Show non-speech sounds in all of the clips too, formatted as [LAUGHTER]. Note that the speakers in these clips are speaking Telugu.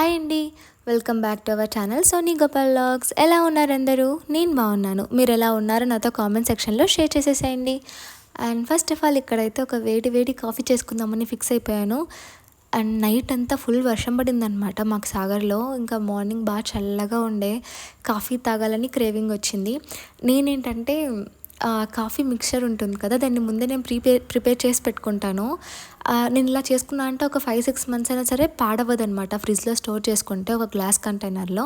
హాయ్ అండి. Welcome back to our channel Soni Gopal logs ఎలా ఉన్నారు అందరూ? నేను బాగున్నాను. మీరు ఎలా ఉన్నారో నాతో కామెంట్ సెక్షన్లో షేర్ చేసేసేయండి. అండ్ ఫస్ట్ ఆఫ్ ఆల్ ఇక్కడైతే ఒక వేడి వేడి కాఫీ చేసుకుందామని ఫిక్స్ అయిపోయాను. అండ్ నైట్ అంతా ఫుల్ వర్షం పడిందనమాట మాకు సాగర్లో. ఇంకా మార్నింగ్ బాగా చల్లగా ఉండే కాఫీ తాగాలని క్రేవింగ్ వచ్చింది. నేనేంటంటే కాఫీ మిక్చర్ ఉంటుంది కదా దాన్ని ముందే నేను ప్రిపేర్ ప్రిపేర్ చేసి పెట్టుకుంటాను. నేను ఇలా చేసుకున్నా అంటే ఒక ఫైవ్ సిక్స్ మంత్స్ అయినా సరే పాడవదనమాట ఫ్రిడ్జ్లో స్టోర్ చేసుకుంటే ఒక గ్లాస్ కంటైనర్లో.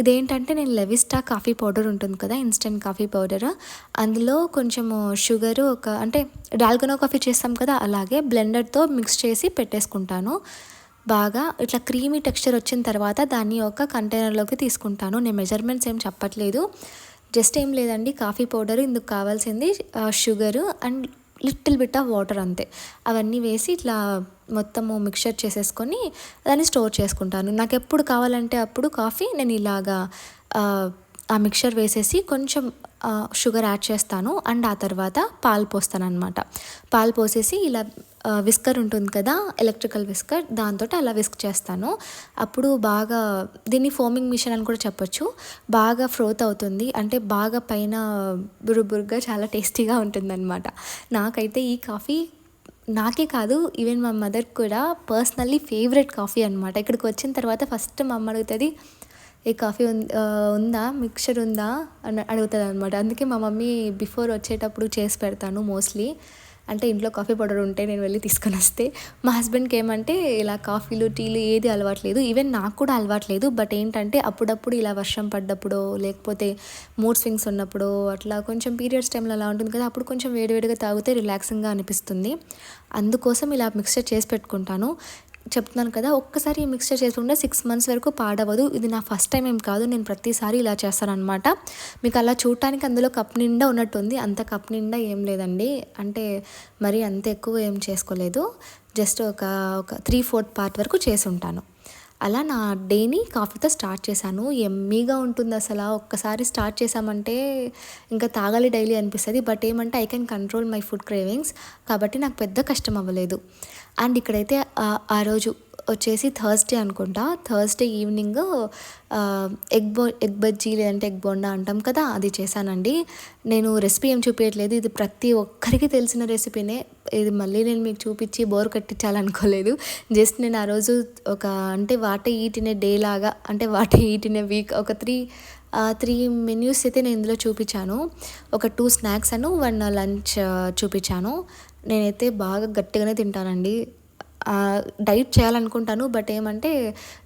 ఇదేంటంటే నేను లెవిస్టా కాఫీ పౌడర్ ఉంటుంది కదా ఇన్స్టెంట్ కాఫీ పౌడర్. అందులో కొంచెము షుగరు ఒక అంటే డాల్గనో కాఫీ చేస్తాం కదా అలాగే బ్లెండర్తో మిక్స్ చేసి పెట్టేసుకుంటాను. బాగా ఇట్లా క్రీమీ టెక్స్చర్ వచ్చిన తర్వాత దాన్ని ఒక కంటైనర్లోకి తీసుకుంటాను. నేను మెజర్మెంట్స్ ఏం చెప్పట్లేదు. జస్ట్ ఏం లేదండి కాఫీ పౌడర్ ఇందుకు కావాల్సింది sugar and little bit of water అంతే. అవన్నీ వేసి ఇట్లా మొత్తము మిక్చర్ చేసేసుకొని దాన్ని స్టోర్ చేసుకుంటాను. నాకు ఎప్పుడు కావాలంటే అప్పుడు కాఫీ నేను ఇలాగా ఆ, మిక్చర్ వేసేసి కొంచెం షుగర్ యాడ్ చేస్తాను. అండ్ ఆ తర్వాత పాలు పోస్తాను అనమాట పాలు పోసేసి ఇలా విస్కర్ ఉంటుంది కదా ఎలక్ట్రికల్ విస్కర్ దాంతో అలా విస్క్ చేస్తాను. అప్పుడు బాగా దీన్ని ఫోమింగ్ మిషన్ అని కూడా చెప్పొచ్చు. బాగా ఫ్రోత్ అవుతుంది. అంటే బాగా పైన బురుబురుగా చాలా టేస్టీగా ఉంటుందన్నమాట. నాకైతే ఈ కాఫీ నాకే కాదు ఈవెన్ మా మదర్ కూడా పర్సనల్లీ ఫేవరెట్ కాఫీ అనమాట ఇక్కడికి వచ్చిన తర్వాత ఫస్ట్ మా అమ్మ అడుగుతుంది ఏ కాఫీ ఉం- ఉందా? మిక్చర్ ఉందా? అని అడుగుతుంది అనమాట అందుకే మా మమ్మీ బిఫోర్ వచ్చేటప్పుడు చేసి పెడతాను మోస్ట్లీ అంటే ఇంట్లో కాఫీ పౌడర్ ఉంటే నేను వెళ్ళి తీసుకొని వస్తే మా హస్బెండ్కి ఏమంటే ఇలా కాఫీలు టీలు ఏది అలవాట్లేదు ఈవెన్ నాకు కూడా అలవాట్లేదు బట్ ఏంటంటే అప్పుడప్పుడు ఇలా వర్షం పడ్డప్పుడు లేకపోతే మూడ్ స్వింగ్స్ ఉన్నప్పుడు అట్లా కొంచెం పీరియడ్స్ టైంలో అలా ఉంటుంది కదా అప్పుడు కొంచెం వేడివేడిగా తాగితే రిలాక్సింగ్గా అనిపిస్తుంది. అందుకోసం ఇలా మిక్చర్ చేసి పెట్టుకుంటాను. చెప్తున్నాను కదా ఒక్కసారి ఈ మిక్స్చర్ చేసుకుంటే సిక్స్ మంత్స్ వరకు పాడవదు. ఇది నా ఫస్ట్ టైం ఏం కాదు నేను ప్రతిసారి ఇలా చేస్తానన్నమాట. మీకు అలా చూడటానికి అందులో కప్ నిండా ఉన్నట్టుంది. అంత కప్ నిండా ఏం లేదండి. అంటే మరి అంత ఎక్కువ ఏం చేసుకోలేదు. జస్ట్ ఒక ఒక త్రీ ఫోర్త్ పార్ట్ వరకు చేసి ఉంటాను అలా నా డేని కాఫీతో స్టార్ట్ చేశాను. ఎమ్మీగా ఉంటుంది అసలు. ఒక్కసారి స్టార్ట్ చేశామంటే ఇంకా తాగాలి డైలీ అనిపిస్తుంది. బట్ ఏమంటే I can control my food cravings. కాబట్టి నాకు పెద్ద కష్టం అవ్వలేదు. అండ్ ఇక్కడైతే ఆ- ఆ రోజు వచ్చేసి థర్స్డే అనుకుంటా. థర్స్డే ఈవినింగ్ ఎగ్ బో ఎగ్ బజ్జీ లేదంటే ఎగ్ బోండా అంటాం కదా అది చేశానండి. నేను రెసిపీ ఏం చూపించట్లేదు ఇది ప్రతి ఒక్కరికి తెలిసిన రెసిపీనే. ఇది మళ్ళీ నేను మీకు చూపించి బోర్ కట్టించాలనుకోలేదు. జస్ట్ నేను ఆ రోజు ఒక అంటే వాటే ఈటినే డే లాగా అంటే వాటే ఈటినే వీక్ ఒక త్రీ త్రీ మెన్యూస్ అయితే నేను ఇందులో చూపించాను. ఒక టూ స్నాక్స్ అను వన్ లంచ్ చూపించాను. నేనైతే బాగా గట్టిగానే తింటానండి. డైట్ చేయాలనుకుంటాను బట్ ఏమంటే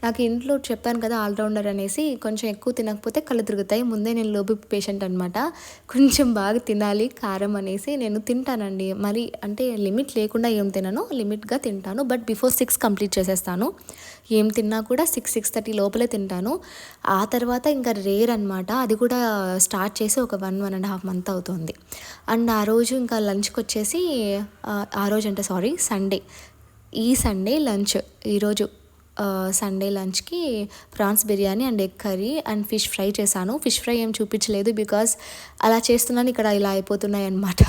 నాకు ఇంట్లో చెప్పాను కదా ఆల్రౌండర్ అనేసి కొంచెం ఎక్కువ తినకపోతే కళ్ళు తిరుగుతాయి ముందే నేను లోబి పేషెంట్ అనమాట కొంచెం బాగా తినాలి కారం అనేసి నేను తింటానండి. మరి అంటే లిమిట్ లేకుండా ఏం తినను లిమిట్గా తింటాను బట్ బిఫోర్ సిక్స్ కంప్లీట్ చేసేస్తాను. ఏం తిన్నా కూడా సిక్స్ సిక్స్ థర్టీ లోపలే తింటాను. ఆ తర్వాత ఇంకా రేర్ అనమాట అది కూడా స్టార్ట్ చేసి ఒక one one and half month అవుతుంది. అండ్ ఆ రోజు ఇంకా లంచ్కి వచ్చేసి ఆ, ఆ రోజు అంటే సారీ సండే. ఈ సండే లంచ్ ఈరోజు సండే లంచ్కి prawns biryani and egg curry and fish fry చేశాను. ఫిష్ ఫ్రై ఏం చూపించలేదు బికాస్ అలా చేస్తున్నాను ఇక్కడ ఇలా అయిపోతున్నాయి అనమాట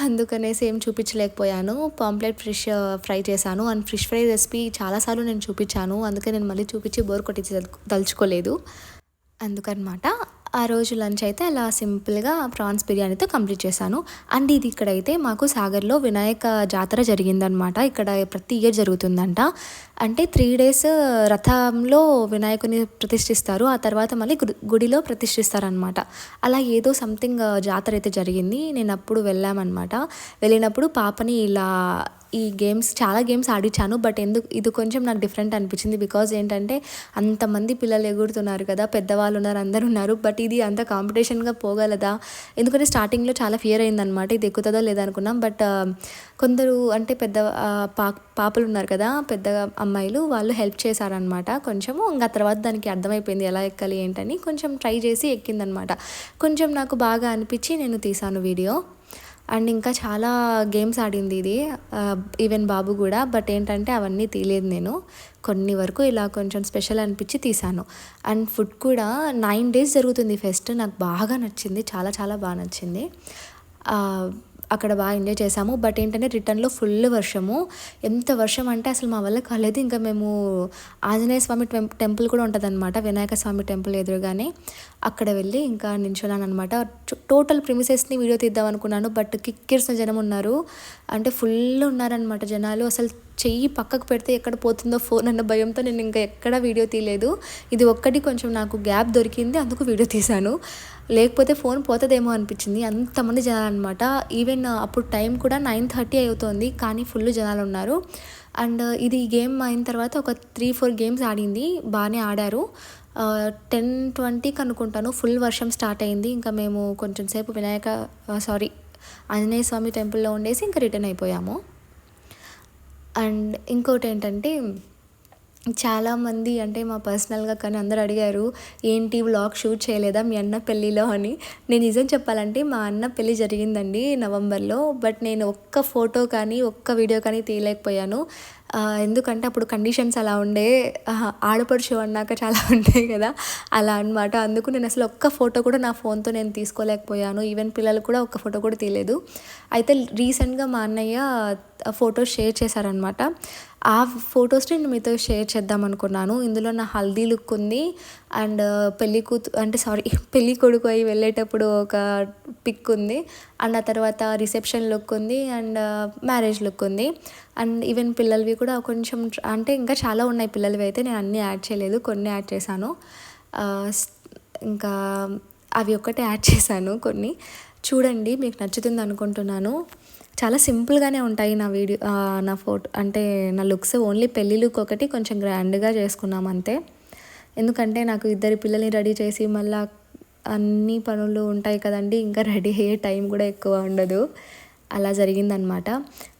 అందుకనేసి ఏం చూపించలేకపోయాను. పాంప్లెట్ ఫిష్ ఫ్రై చేశాను. అండ్ ఫిష్ ఫ్రై రెసిపీ చాలాసార్లు నేను చూపించాను. అందుకే నేను మళ్ళీ చూపించి బోర్ కొట్టించి తలుచుకోలేదు అందుకనమాట ఆ రోజు లంచ్ అయితే అలా సింపుల్గా ప్రాన్స్ బిర్యానీతో కంప్లీట్ చేశాను. అండ్ ఇది ఇక్కడైతే మాకు సాగర్లో వినాయక జాతర జరిగిందనమాట ఇక్కడ ప్రతి ఇయర్ జరుగుతుందంట. అంటే త్రీ డేస్ రథంలో వినాయకుని ప్రతిష్ఠిస్తారు. ఆ తర్వాత మళ్ళీ గుడిలో ప్రతిష్ఠిస్తారనమాట అలా ఏదో సంథింగ్ జాతర అయితే జరిగింది. నేను అప్పుడు వెళ్ళామన్నమాట. వెళ్ళినప్పుడు పాపని ఇలా ఈ గేమ్స్ చాలా గేమ్స్ ఆడించాను బట్ ఎందుకు ఇది కొంచెం నాకు డిఫరెంట్ అనిపించింది బికాజ్ ఏంటంటే అంతమంది పిల్లలు ఎగురుతున్నారు కదా పెద్దవాళ్ళు ఉన్నారు అందరు ఉన్నారు బట్ ఇది అంత కాంపిటీషన్గా పోగలదా? ఎందుకంటే స్టార్టింగ్లో చాలా ఫియర్ అయిందనమాట ఇది ఎక్కుతుందో లేదా అనుకున్నాం బట్ uh, కొందరు అంటే పెద్ద పా పాపలు ఉన్నారు కదా పెద్ద అమ్మాయిలు వాళ్ళు హెల్ప్ చేశారనమాట కొంచెము ఇంకా తర్వాత దానికి అర్థమైపోయింది ఎలా ఎక్కాలి ఏంటని కొంచెం ట్రై చేసి ఎక్కిందనమాట కొంచెం నాకు బాగా అనిపించి నేను తీసాను వీడియో అండ్ ఇంకా చాలా గేమ్స్ ఆడింది ఇది ఈవెన్ బాబు కూడా. బట్ ఏంటంటే అవన్నీ తీయలేదు నేను. కొన్ని వరకు ఇలా కొంచెం స్పెషల్ అనిపించి తీసాను అండ్ ఫుడ్ కూడా నైన్ డేస్ జరుగుతుంది ఫెస్ట్. నాకు బాగా నచ్చింది. చాలా చాలా బాగా నచ్చింది. అక్కడ బాగా ఎంజాయ్ చేసాము బట్ ఏంటంటే రిటర్న్లో ఫుల్ వర్షము. ఎంత వర్షం అంటే అసలు మా వల్ల కాలేదు. ఇంకా మేము ఆంజనేయ స్వామి టెంపుల్ కూడా ఉంటుందన్నమాట. వినాయక స్వామి టెంపుల్ ఎదురుగానే. అక్కడ వెళ్ళి ఇంకా నించున్నాను అనమాట టోటల్ ప్రిమిసెస్ని వీడియో తీద్దాం అనుకున్నాను. బట్ కిక్కిర్సిన జనం ఉన్నారు. అంటే ఫుల్ ఉన్నారనమాట జనాలు. అసలు చెయ్యి పక్కకు పెడితే ఎక్కడ పోతుందో ఫోన్ అన్న భయంతో నేను ఇంకా ఎక్కడ వీడియో తీయలేదు. ఇది ఒక్కటి కొంచెం నాకు గ్యాప్ దొరికింది అందుకు వీడియో తీశాను. లేకపోతే ఫోన్ పోతుందేమో అనిపించింది. అంతమంది జనాలు అనమాట ఈవెన్ అప్పుడు టైం కూడా నైన్ థర్టీ అవుతుంది కానీ ఫుల్ జనాలు ఉన్నారు. అండ్ ఇది గేమ్ అయిన తర్వాత ఒక త్రీ ఫోర్ గేమ్స్ ఆడింది బాగానే ఆడారు. టెన్ ట్వంటీకి అనుకుంటాను ఫుల్ వర్షం స్టార్ట్ అయింది. ఇంకా మేము కొంచెం సేపు వినాయక సారీ ఆంజనేయ స్వామి టెంపుల్లో ఉండేసి ఇంకా రిటర్న్ అయిపోయాము. అండ్ ఇంకోటి ఏంటంటే చాలామంది అంటే మా పర్సనల్గా కానీ అందరు అడిగారు ఏంటి వ్లాగ్ షూట్ చేయలేదా మీ అన్న పెళ్ళిలో? అని. నేను నిజం చెప్పాలంటే మా అన్న పెళ్ళి జరిగిందండి నవంబర్లో బట్ నేను ఒక్క ఫోటో కానీ ఒక్క వీడియో కానీ తీయలేకపోయాను. ఎందుకంటే అప్పుడు కండిషన్స్ అలా ఉండే ఆడపడుచు అన్నాక చాలా [LAUGHS] ఉంటాయి కదా అలా అనమాట అందుకు నేను అసలు ఒక్క ఫోటో కూడా నా ఫోన్తో నేను తీసుకోలేకపోయాను. ఈవెన్ పిల్లలు కూడా ఒక్క ఫోటో కూడా తీయలేదు. అయితే రీసెంట్గా మా అన్నయ్య ఫోటో షేర్ చేశారనమాట ఆ ఫొటోస్ నేను మీతో షేర్ చేద్దాం అనుకున్నాను. ఇందులో నా హల్దీ లుక్ ఉంది. అండ్ పెళ్ళి కూతు అంటే సారీ [LAUGHS] పెళ్ళి కొడుకు అయి వెళ్ళేటప్పుడు ఒక పిక్ ఉంది. అండ్ ఆ తర్వాత రిసెప్షన్ లుక్ ఉంది. అండ్ మ్యారేజ్ లుక్ ఉంది. అండ్ ఈవెన్ పిల్లలవి కూడా కొంచెం అంటే ఇంకా చాలా ఉన్నాయి. పిల్లలవి అయితే నేను అన్నీ యాడ్ చేయలేదు. కొన్ని యాడ్ చేశాను. ఇంకా అవి ఒక్కటే యాడ్ చేశాను కొన్ని. చూడండి మీకు నచ్చుతుంది అనుకుంటున్నాను. చాలా సింపుల్గానే ఉంటాయి నా వీడియో నా ఫోటో అంటే నా లుక్స్ ఓన్లీ పెళ్ళి లుక్ ఒకటి కొంచెం గ్రాండ్గా చేసుకున్నాం అంతే. ఎందుకంటే నాకు ఇద్దరి పిల్లల్ని రెడీ చేసి మళ్ళీ అన్ని పనులు ఉంటాయి కదండి ఇంకా రెడీ అయ్యే టైం కూడా ఎక్కువ ఉండదు. అలా జరిగిందనమాట.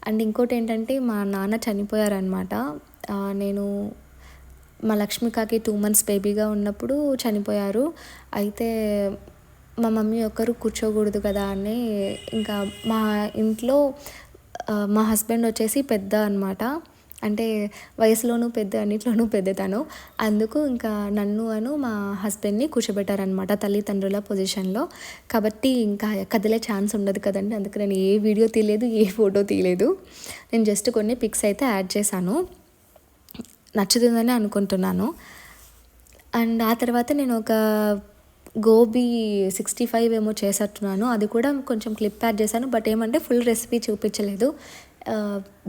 అండ్ ఇంకోటి ఏంటంటే మా నాన్న చనిపోయారనమాట. నేను మా లక్ష్మికాకి టూ మంత్స్ బేబీగా ఉన్నప్పుడు చనిపోయారు. అయితే మా మమ్మీ ఒక్కరు కూర్చోకూడదు కదా అని ఇంకా మా ఇంట్లో మా హస్బెండ్ వచ్చేసి పెద్ద అనమాట అంటే వయసులోనూ పెద్ద అన్నిట్లోనూ పెద్ద తను అందుకు ఇంకా నన్ను అను మా హస్బెండ్ని కూర్చోబెట్టారనమాట తల్లిదండ్రుల పొజిషన్లో. కాబట్టి ఇంకా కదిలే ఛాన్స్ ఉండదు కదండి. అందుకు నేను ఏ వీడియో తీయలేదు ఏ ఫోటో తీయలేదు. నేను జస్ట్ కొన్ని పిక్స్ అయితే యాడ్ చేశాను. నచ్చుతుందని అనుకుంటున్నాను. అండ్ ఆ తర్వాత నేను ఒక గోబీ సిక్స్టీ ఫైవ్ ఏమో చేసేట్టున్నాను. అది కూడా కొంచెం క్లిప్ యాడ్ చేశాను. బట్ ఏమంటే ఫుల్ రెసిపీ చూపించలేదు.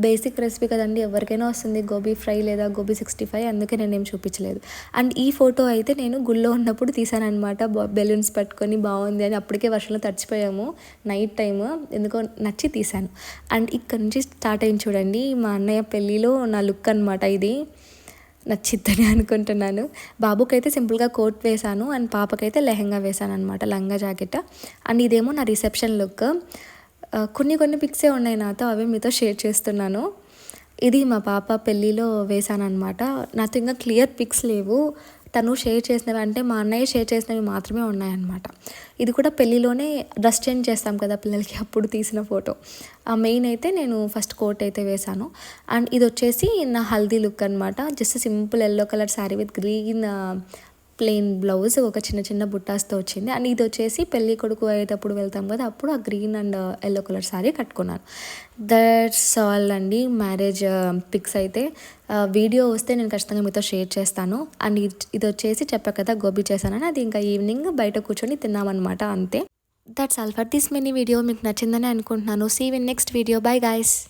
బేసిక్ రెసిపీ కదండి. ఎవరికైనా వస్తుంది గోబీ ఫ్రై లేదా గోబీ సిక్స్టీ ఫైవ్. అందుకే నేనేం చూపించలేదు. అండ్ ఈ ఫోటో అయితే నేను గుళ్ళో ఉన్నప్పుడు తీసాను అనమాట బెలూన్స్ పెట్టుకొని బాగుంది అని అప్పటికే వర్షంలో తడిచిపోయాము. నైట్ టైమ్ ఎందుకో నచ్చి తీశాను అండ్ ఇక్కడ నుంచి స్టార్ట్ అయింది చూడండి. మా అన్నయ్య పెళ్ళిలో నా లుక్ అనమాట ఇది. నచ్చిద్దని అనుకుంటున్నాను. బాబుకైతే సింపుల్గా కోట్ వేశాను అండ్ పాపకైతే లెహెంగా వేశాను అనమాట లంగా జాకెట్. అండ్ ఇదేమో నా రిసెప్షన్ లుక్. కొన్ని కొన్ని పిక్సే ఉన్నాయి నాతో అవి మీతో షేర్ చేస్తున్నాను. ఇది మా పాప పెళ్ళిలో వేశానమాట అనమాట నాతో ఇంకా క్లియర్ పిక్స్ లేవు. తను షేర్ చేసినవి అంటే మా అన్నయ్య షేర్ చేసినవి మాత్రమే ఉన్నాయన్నమాట. ఇది కూడా పెళ్ళిలోనే డ్రెస్ చేంజ్ చేస్తాం కదా పిల్లలకి అప్పుడు తీసిన ఫోటో. ఆ మెయిన్ అయితే నేను ఫస్ట్ కోట్ అయితే వేశాను. అండ్ ఇది వచ్చేసి నా హల్దీ లుక్ అనమాట just simple yellow colour sari with green plain blouse ఒక చిన్న చిన్న బుట్టాస్తో వచ్చింది. అండ్ ఇది వచ్చేసి పెళ్ళి కొడుకు అయ్యేటప్పుడు వెళ్తాం కదా అప్పుడు ఆ green and yellow colour sari కట్టుకున్నాను. దట్స్ ఆల్ అండి. మ్యారేజ్ పిక్స్ uh, అయితే. Uh, వీడియో వస్తే నేను ఖచ్చితంగా మీతో షేర్ చేస్తాను. అండ్ ఇది వచ్చేసి చెప్పా కదా గోబీ చేశానని. అది ఇంకా ఈవినింగ్ బయట కూర్చొని తిన్నామన్నమాట అంతే. That's all for this mini video మీకు నచ్చిందని అనుకుంటున్నాను. See win next video bye guys